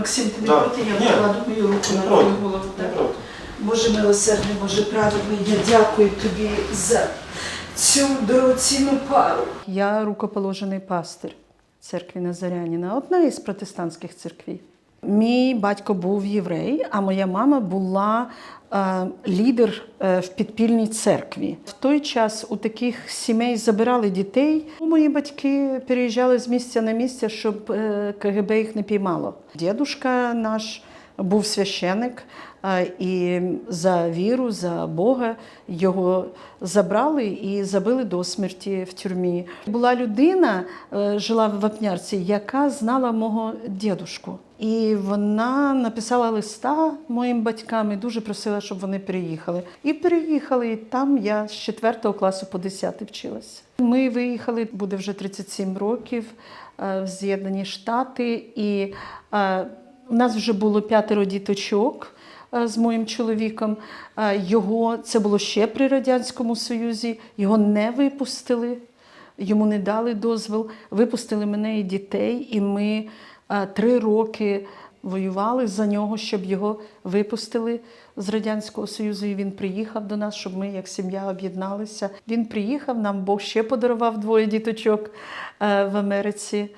Максим, ти не Да. проти, я покладу мою руку на твою голову. Так? Боже милосердний, Боже праведний, я дякую тобі за цю дорогоцінну пару. Я рукоположений пастир церкви Назарянина, одна із протестантських церквів. Мій батько був єврей, а моя мама була е, лідер е, в підпільній церкві. В той час у таких сімей забирали дітей. Мої батьки переїжджали з місця на місце, щоб е, КГБ їх не піймало. Дідушка наш був священик, е, і за віру, за Бога його забрали і забили до смерті в тюрмі. Була людина, е, жила в Вапнярці, яка знала мого дідушку. І вона написала листа моїм батькам і дуже просила, щоб вони переїхали. І переїхали, і там я з 4 класу по 10 вчилася. Ми виїхали, буде вже 37 років е, в З'єднані Штати, і у нас вже було п'ятеро діточок е, з моїм чоловіком. Е, Його це було ще при Радянському Союзі. Його не випустили, йому не дали дозвіл. Випустили мене і дітей, і ми е, три роки воювали за нього, щоб його випустили з Радянського Союзу. І він приїхав до нас, щоб ми, як сім'я, об'єдналися. Він приїхав, нам Бог ще подарував двоє діточок в Америці.